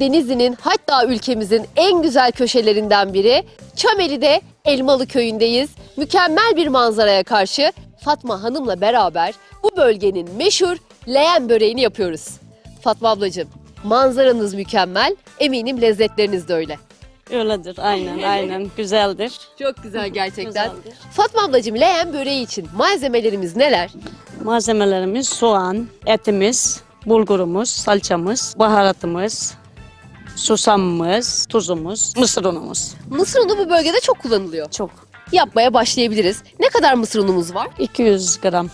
Denizli'nin hatta ülkemizin en güzel köşelerinden biri Çameli'de Elmalı Köyü'ndeyiz. Mükemmel bir manzaraya karşı Fatma Hanım'la beraber bu bölgenin meşhur leğen böreğini yapıyoruz. Fatma ablacığım manzaranız mükemmel, eminim lezzetleriniz de öyle. Öyledir aynen aynen güzeldir. Çok güzel gerçekten. Güzeldir. Fatma ablacığım leğen böreği için malzemelerimiz neler? Malzemelerimiz soğan, etimiz, bulgurumuz, salçamız, baharatımız, susamımız, tuzumuz, mısır unumuz. Mısır unu bu bölgede çok kullanılıyor. Çok. Yapmaya başlayabiliriz. Ne kadar mısır unumuz var? 200 gram.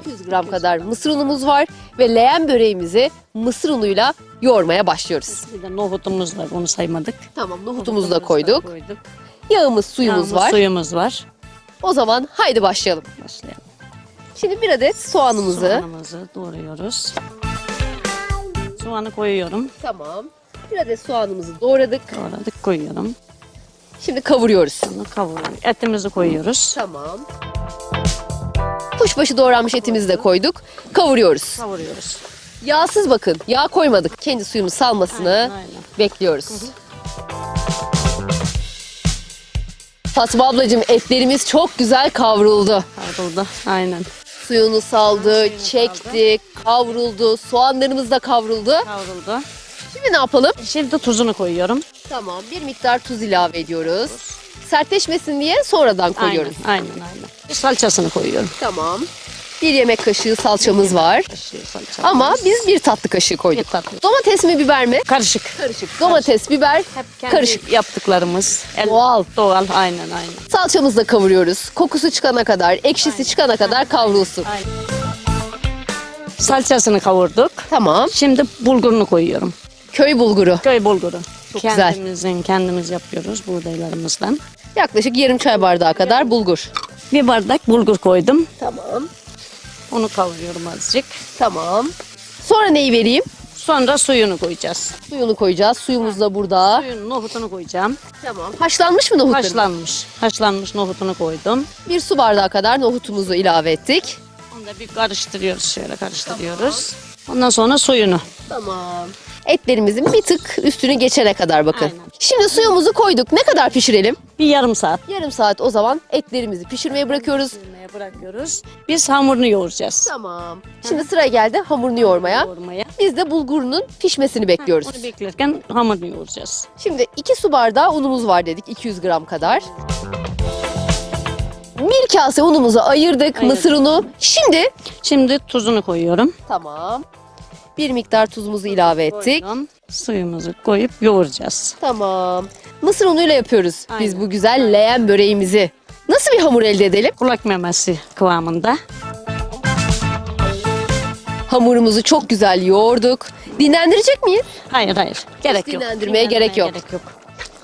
200 gram kadar mısır unumuz var ve leğen böreğimizi mısır unuyla yoğurmaya başlıyoruz. Bir de nohutumuz var onu saymadık. Tamam nohutumuzu da koyduk. koyduk. Yağımız, suyumuz Yalnız var. Suyumuz var. O zaman haydi başlayalım. Başlayalım. Şimdi bir adet soğanımızı. Soğanımızı doğruyoruz. Soğanı koyuyorum. Tamam. Bir adet soğanımızı doğradık. Doğradık koyuyorum. Şimdi kavuruyoruz. Bunu kavuruyorum. Etimizi koyuyoruz. Tamam. Kuşbaşı doğranmış etimizi de koyduk. Kavuruyoruz. Kavuruyoruz. Yağsız bakın. Yağ koymadık. Kendi suyunu salmasını Aynen, aynen. bekliyoruz. Fatma ablacığım etlerimiz çok güzel kavruldu. Kavruldu. Aynen. Suyunu saldı, Suyunu çekti, kavruldu. Soğanlarımız da kavruldu. Kavruldu. Şimdi ne yapalım? Şimdi tuzunu koyuyorum. Tamam, bir miktar tuz ilave ediyoruz. Sertleşmesin diye sonradan koyuyoruz. Aynen, aynen, aynen. Salçasını koyuyorum. Tamam. Bir yemek kaşığı salçamız var. Kaşığı salça. Ama biz bir tatlı kaşığı koyduk. Bir tatlı. Domates mi biber mi? Karışık. Karışık. Domates, biber, Hep kendi karışık. yaptıklarımız. El- Doğal. Doğal, aynen, aynen. Salçamızı da kavuruyoruz. Kokusu çıkana kadar, ekşisi çıkana kadar kavrulsun. aynen. Salçasını kavurduk. Tamam. Şimdi bulgurunu koyuyorum. Köy bulguru. Köy bulguru. Çok güzel. Kendimizin, kendimiz yapıyoruz buğdaylarımızdan. Yaklaşık yarım çay bardağı kadar bulgur. Bir bardak bulgur koydum. Tamam. Onu kavuruyorum azıcık. Tamam. Sonra neyi vereyim? Sonra suyunu koyacağız. Suyunu koyacağız. Suyumuz da burada. Suyun nohutunu koyacağım. Tamam. Haşlanmış mı nohutlarımız? Haşlanmış. Haşlanmış nohutunu koydum. Bir su bardağı kadar nohutumuzu ilave ettik. Onu da bir karıştırıyoruz. Şöyle karıştırıyoruz. Ondan sonra suyunu. Tamam. Etlerimizin bir tık üstünü geçene kadar bakın. Aynen. Şimdi suyumuzu koyduk. Ne kadar pişirelim? Bir yarım saat Yarım saat o zaman etlerimizi pişirmeye bırakıyoruz. pişirmeye bırakıyoruz. Biz hamurunu yoğuracağız. Tamam. Şimdi sıra geldi hamurunu yoğurmaya. Yoğurmaya. Biz de bulgurunun pişmesini bekliyoruz. Onu beklerken hamurunu yoğuracağız. Şimdi 2 su bardağı unumuz var dedik 200 gram kadar. Bir kase unumuzu ayırdık, mısır unu. Şimdi Şimdi tuzunu koyuyorum. tamam. Bir miktar tuzumuzu ilave ettik. Koydum. Suyumuzu koyup yoğuracağız. Tamam. Mısır unuyla yapıyoruz biz Aynen. bu güzel leğen böreğimizi. Nasıl bir hamur elde edelim? Kulak memesi kıvamında. Hamurumuzu çok güzel yoğurduk. Dinlendirecek miyiz? Hayır hayır. Gerek yok. dinlendirmeye gerek yok. Gerek yok.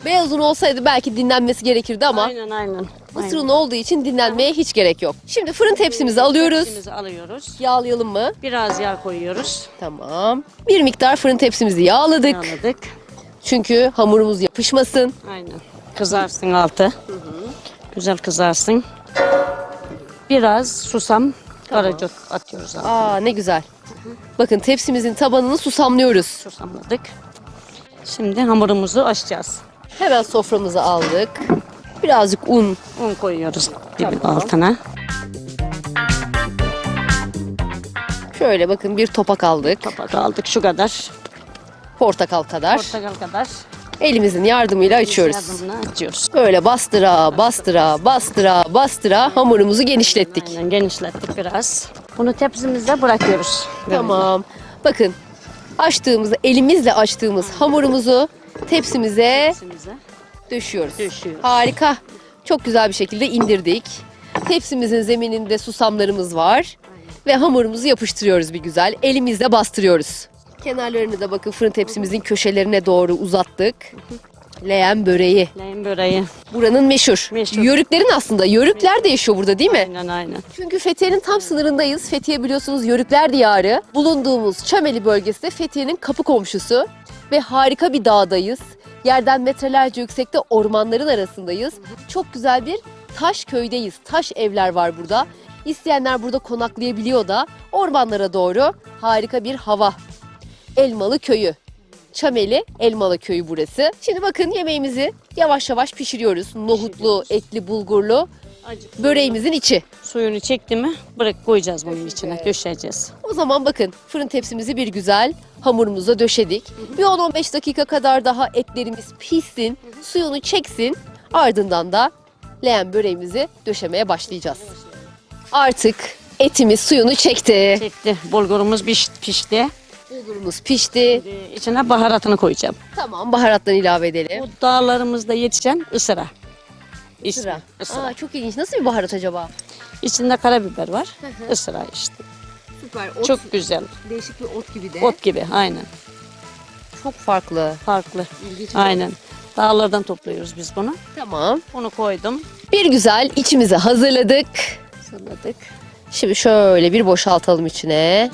Beyaz un olsaydı belki dinlenmesi gerekirdi ama Aynen aynen. Mısır aynen. unu olduğu için dinlenmeye hiç gerek yok. Şimdi fırın tepsimizi alıyoruz. Tepsimizi alıyoruz. Yağlayalım mı? Biraz yağ koyuyoruz. Tamam. Bir miktar fırın tepsimizi yağladık. Yağladık. Çünkü hamurumuz yapışmasın. Aynen. Kızarsın altı. Güzel kızarsın. Biraz susam, karacot atıyoruz altına. Aa ne güzel. Bakın tepsimizin tabanını susamlıyoruz. Susamladık. Şimdi hamurumuzu açacağız. Hemen soframızı aldık. Birazcık un. Un koyuyoruz dibin Tamam. altına. Şöyle bakın bir topak aldık. Kapak aldık şu kadar. Portakal kadar. Portakal kadar. Elimizin yardımıyla açıyoruz. Yardımla açıyoruz. Böyle bastıra, bastıra, bastıra, bastıra hamurumuzu genişlettik. Aynen genişlettik biraz. Bunu tepsimize bırakıyoruz. Tamam. Bakın açtığımız, elimizle açtığımız hamurumuzu tepsimize Tepsimize. Döşüyoruz. Döşüyoruz. Harika. Çok güzel bir şekilde indirdik. Tepsimizin zemininde susamlarımız var. Ve hamurumuzu yapıştırıyoruz bir güzel. Elimizle bastırıyoruz. Kenarlarını da bakın fırın tepsimizin köşelerine doğru uzattık. Leğen böreği. Leğen böreği. Buranın meşhur. Meşhur. Yörüklerin aslında. Yörükler de yaşıyor burada değil mi? Aynen aynen. Çünkü Fethiye'nin tam sınırındayız. Fethiye biliyorsunuz Yörükler diyarı. Bulunduğumuz Çameli bölgesi de Fethiye'nin kapı komşusu. Ve harika bir dağdayız. Yerden metrelerce yüksekte ormanların arasındayız. Çok güzel bir taş köydeyiz. Taş evler var burada. İsteyenler burada konaklayabiliyor da ormanlara doğru harika bir hava. Elmalı köyü. Çameli Elmalı Köyü burası. Şimdi bakın yemeğimizi yavaş yavaş pişiriyoruz. Nohutlu, etli, bulgurlu böreğimizin içi. Suyunu çekti mi bırak koyacağız bunun içine döşeceğiz. O zaman bakın fırın tepsimizi bir güzel hamurumuza döşedik. Bir 10-15 dakika kadar daha etlerimiz pişsin, suyunu çeksin. Ardından da leğen böreğimizi döşemeye başlayacağız. Artık etimiz suyunu çekti. Çekti. Bulgurumuz piş- pişti. Bulgurumuz pişti. Şimdi içine baharatını koyacağım. Tamam baharatları ilave edelim. Bu dağlarımızda yetişen ısıra. İsmi, Sıra. ısıra. Aa, çok ilginç. Nasıl bir baharat acaba? İçinde karabiber var. hı. Isıra işte. Süper. Çok güzel. değişik bir ot gibi de. Ot gibi aynen. Çok farklı. Farklı. İlginç. Aynen. Dağlardan topluyoruz biz bunu. Tamam. Bunu koydum. Bir güzel içimizi hazırladık. Hazırladık. Şimdi şöyle bir boşaltalım içine.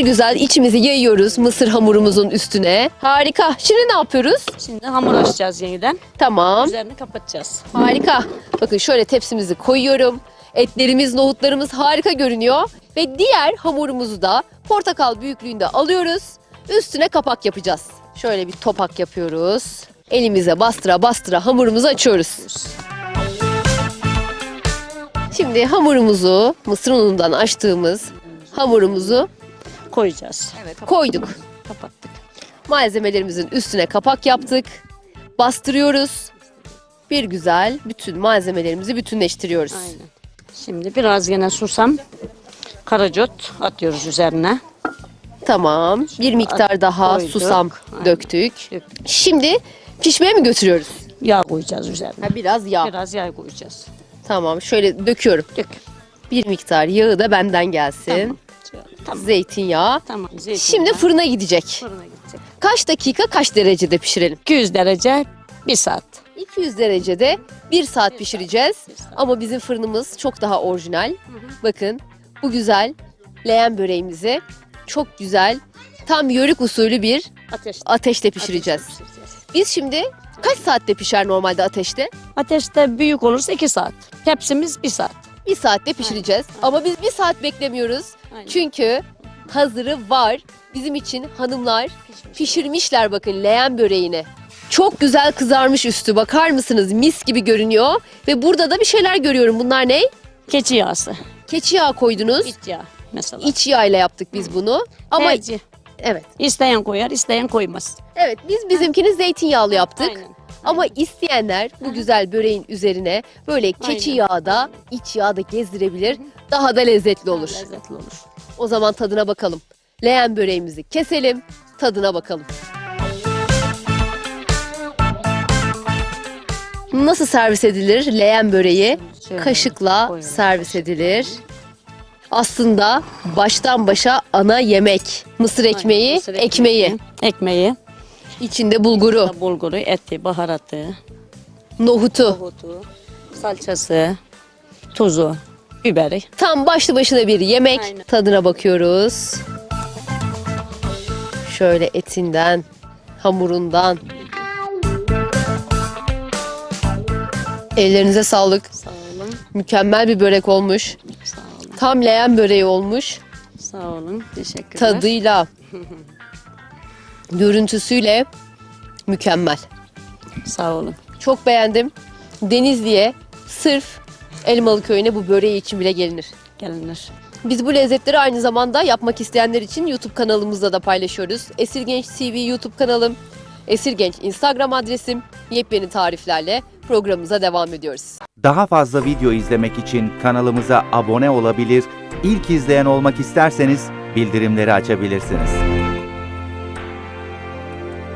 Bir güzel içimizi yayıyoruz mısır hamurumuzun üstüne. Harika. Şimdi ne yapıyoruz? Şimdi hamur açacağız yeniden. Tamam. Üzerini kapatacağız. Harika. Bakın şöyle tepsimizi koyuyorum. Etlerimiz, nohutlarımız harika görünüyor. Ve diğer hamurumuzu da portakal büyüklüğünde alıyoruz. Üstüne kapak yapacağız. Şöyle bir topak yapıyoruz. Elimize bastıra bastıra hamurumuzu açıyoruz. Şimdi hamurumuzu, mısır unundan açtığımız hamurumuzu Koyacağız. koyduk. Kapattık. Malzemelerimizin üstüne kapak yaptık. Bastırıyoruz. Bir güzel bütün malzemelerimizi bütünleştiriyoruz. Aynen. Şimdi biraz yine susam, karacot atıyoruz üzerine. Tamam. Bir miktar daha koyduk. susam Aynen. döktük. Döktük. Şimdi pişmeye mi götürüyoruz? Yağ koyacağız üzerine. Ha, biraz yağ. Biraz yağ koyacağız. Tamam. Şöyle döküyorum. Dök. Bir miktar yağı da benden gelsin. Tamam. Zeytinyağı. Tamam. Zeytinyağı. Şimdi fırına gidecek. fırına gidecek. Kaç dakika kaç derecede pişirelim? 200 derece bir saat. 200 derecede bir saat pişireceğiz. Bir saat. Ama bizim fırınımız çok daha orijinal. Bakın bu güzel leğen böreğimizi çok güzel tam yörük usulü bir Ateş. ateşte pişireceğiz. Ateşte pişireceğiz. Biz şimdi kaç saatte pişer normalde ateşte? Ateşte büyük olursa 2 saat. Tepsimiz 1 saat. Bir saatte pişireceğiz. Ama biz bir saat beklemiyoruz. Aynen. Çünkü hazırı var. Bizim için hanımlar pişirmişler bakın leğen böreğini. Çok güzel kızarmış üstü bakar mısınız? Mis gibi görünüyor. Ve burada da bir şeyler görüyorum. Bunlar ne? Keçi yağısı. Keçi yağı koydunuz. İç yağı mesela. İç yağ ile yaptık biz bunu. Ama Tercih. evet. İsteyen koyar, isteyen koymaz. Evet biz bizimkini zeytinyağlı yaptık. Aynen. Ama isteyenler bu güzel böreğin üzerine böyle keçi Aynen. yağı da iç yağı da gezdirebilir. Daha da lezzetli olur. Lezzetli olur. O zaman tadına bakalım. Leğen böreğimizi keselim, tadına bakalım. Nasıl servis edilir leğen böreği? Şöyle Kaşıkla koyalım. servis edilir. Aslında baştan başa ana yemek. Mısır ekmeği, Mısır ekmeği. Ekmeği, İçinde bulguru, bulguru, eti, baharatı, nohutu. nohutu, salçası, tuzu, biberi. Tam başlı başına bir yemek. Aynen. Tadına bakıyoruz. Şöyle etinden, hamurundan. Ellerinize sağlık. Sağ olun, Mükemmel bir börek olmuş. sağ olun, Tam leğen böreği olmuş. sağ olun. Teşekkürler. Tadıyla, görüntüsüyle mükemmel. Sağ olun. Çok beğendim. Denizli'ye sırf Elmalı Köyü'ne bu böreği için bile gelinir. Gelinir. Biz bu lezzetleri aynı zamanda yapmak isteyenler için YouTube kanalımızda da paylaşıyoruz. Esir Genç TV YouTube kanalım, Esir Genç Instagram adresim, yepyeni tariflerle programımıza devam ediyoruz. Daha fazla video izlemek için kanalımıza abone olabilir, ilk izleyen olmak isterseniz bildirimleri açabilirsiniz.